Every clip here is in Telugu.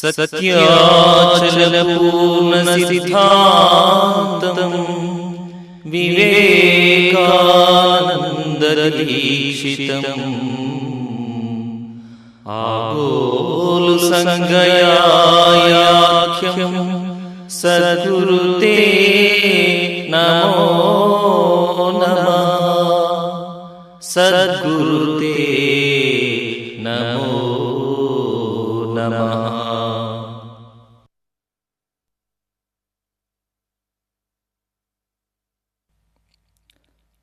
सत्याचलपूर्णसिद्धान्तम् विवेकानन्दरदीक्षितम् आकोलसङ्गयाख्यम् सद्गुरुते नमो नमः। सद्गुरुते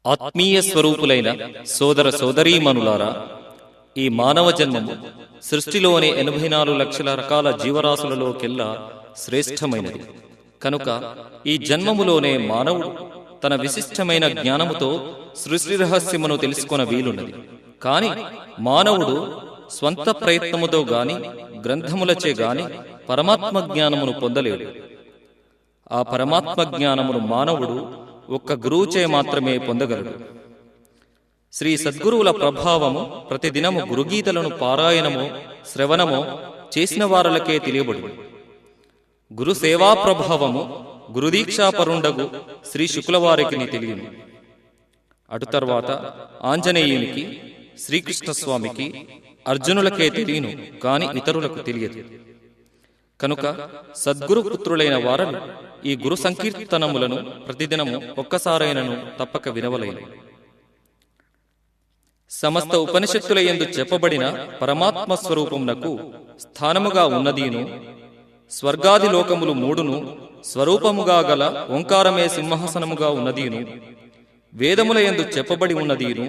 ఆత్మీయ స్వరూపులైన సోదర సోదరీమణులారా ఈ మానవ జన్మము సృష్టిలోని ఎనభై నాలుగు లక్షల రకాల జీవరాశులలోకెల్లా శ్రేష్టమైనది. కనుక ఈ జన్మములోనే మానవుడు తన విశిష్టమైన జ్ఞానముతో సృష్టి రహస్యమును తెలుసుకొన వీలున్నది. కాని మానవుడు స్వంత ప్రయత్నముతో గాని గ్రంథములచే గాని పరమాత్మ జ్ఞానమును పొందలేడు. ఆ పరమాత్మ జ్ఞానమును మానవుడు ఒక్క గురువుచే మాత్రమే పొందగలడు. శ్రీ సద్గురువుల ప్రభావము ప్రతిదినము గురుగీతలను పారాయణము శ్రవణము చేసిన వారులకే తెలియబడు గురు సేవా ప్రభావము గురుదీక్షాపరుండగు శ్రీ శుక్లవారికి తెలియను. అటు తర్వాత ఆంజనేయునికి శ్రీకృష్ణస్వామికి అర్జునులకే తెలియను కాని ఇతరులకు తెలియదు. కనుక సద్గురు పుత్రులైన వారలు ఈ గురు సంకీర్తనములను ప్రతిదినము ఒక్కసారైనను తప్పక వినవలేను. సమస్త ఉపనిషత్తుల యందు చెప్పబడిన పరమాత్మ స్వరూపమునకు స్థానముగా ఉన్నదీను స్వర్గాది లోకములు మూడును స్వరూపముగా గల ఓంకారమే సింహాసనముగా ఉన్నదీను వేదముల యందు చెప్పబడి ఉన్నదీను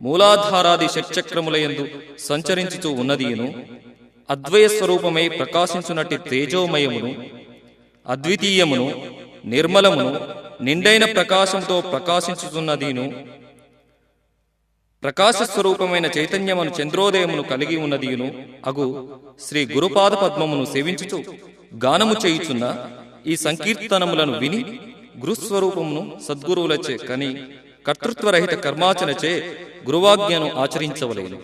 మూలాధారాది షట్చక్రముల యందు సంచరించుచూ ఉన్నదీను అద్వయ స్వరూపమై ప్రకాశించునట్టి తేజోమయమును అద్వితీయమును నిర్మలమును నిండైన ప్రకాశంతో ప్రకాశించుతున్నదీను ప్రకాశ స్వరూపమైన చైతన్యమును చంద్రోదయమును కలిగి ఉన్నదీను అగు శ్రీ గురుపాద పద్మమును సేవించుచు గానము చేయుచున్న ఈ సంకీర్తనములను విని గురుస్వరూపమును సద్గురువులచే కని కర్తృత్వరహిత కర్మాచనచే గురువాజ్ఞను ఆచరించవలేను.